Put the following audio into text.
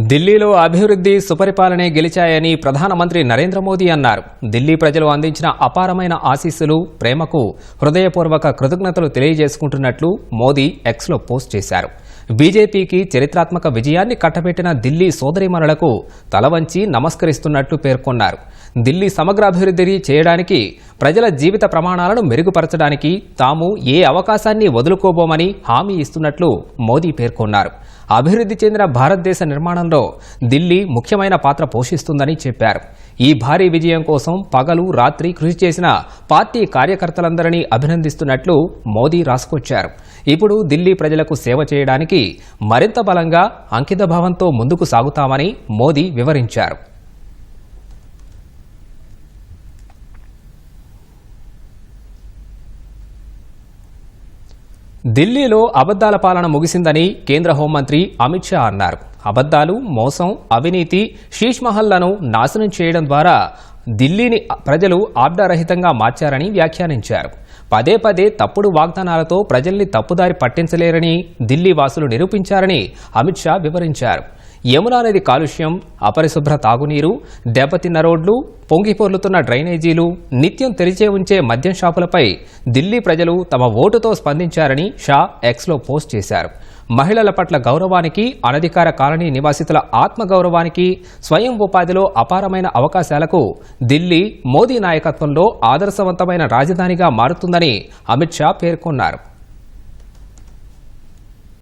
ఢిల్లీలో అభివృద్ధి సుపరిపాలనే గెలిచాయని ప్రధానమంత్రి నరేంద్ర మోదీ అన్నారు. ఢిల్లీ ప్రజలు అందించిన అపారమైన ఆశీస్సులు ప్రేమకు హృదయపూర్వక కృతజ్ఞతలు తెలియజేసుకుంటున్నట్లు మోదీ ఎక్స్లో పోస్ట్ చేశారు. బీజేపీకి చరిత్రాత్మక విజయాన్ని కట్టబెట్టిన ఢిల్లీ సోదరిమణులకు తలవంచి నమస్కరిస్తున్నట్లు పేర్కొన్నారు. ఢిల్లీ సమగ్ర అభివృద్ధిని చేయడానికి ప్రజల జీవిత ప్రమాణాలను మెరుగుపరచడానికి తాము ఏ అవకాశాన్ని వదులుకోబోమని హామీ ఇస్తున్నట్లు మోదీ పేర్కొన్నారు. అభివృద్ధి చెందిన భారతదేశ నిర్మాణంలో ఢిల్లీ ముఖ్యమైన పాత్ర పోషిస్తుందని చెప్పారు. ఈ భారీ విజయం కోసం పగలు రాత్రి కృషి చేసిన పార్టీ కార్యకర్తలందరినీ అభినందిస్తున్నట్లు మోదీ రాసుకొచ్చారు. ఇప్పుడు ఢిల్లీ ప్రజలకు సేవ చేయడానికి మరింత బలంగా అంకితభావంతో ముందుకు సాగుతామని మోదీ వివరించారు. ఢిల్లీలో అబద్దాల పాలన ముగిసిందని కేంద్ర హోంమంత్రి అమిత్ షా అన్నారు. అబద్దాలు మోసం అవినీతి షీష్ మహల్లను నాశనం చేయడం ద్వారా ఢిల్లీని ప్రజలు ఆబ్దారహితంగా మార్చారని వ్యాఖ్యానించారు. పదే పదే తప్పుడు వాగ్దానాలతో ప్రజల్ని తప్పుదారి పట్టించలేరని ఢిల్లీ వాసులు నిరూపించారని అమిత్ షా వివరించారు. యమునా నది కాలుష్యం అపరిశుభ్ర తాగునీరు దెబ్బతిన్న రోడ్లు పొంగిపొర్లుతున్న డ్రైనేజీలు నిత్యం తెరిచే ఉంచే మద్యం షాపులపై ఢిల్లీ ప్రజలు తమ ఓటుతో స్పందించారని షా ఎక్స్లో పోస్ట్ చేశారు. మహిళల పట్ల గౌరవానికి అనధికార కాలనీ నివాసితుల ఆత్మగౌరవానికి స్వయం ఉపాధిలో అపారమైన అవకాశాలకు ఢిల్లీ మోదీ నాయకత్వంలో ఆదర్శవంతమైన రాజధానిగా మారుతుందని అమిత్ షా పేర్కొన్నారు.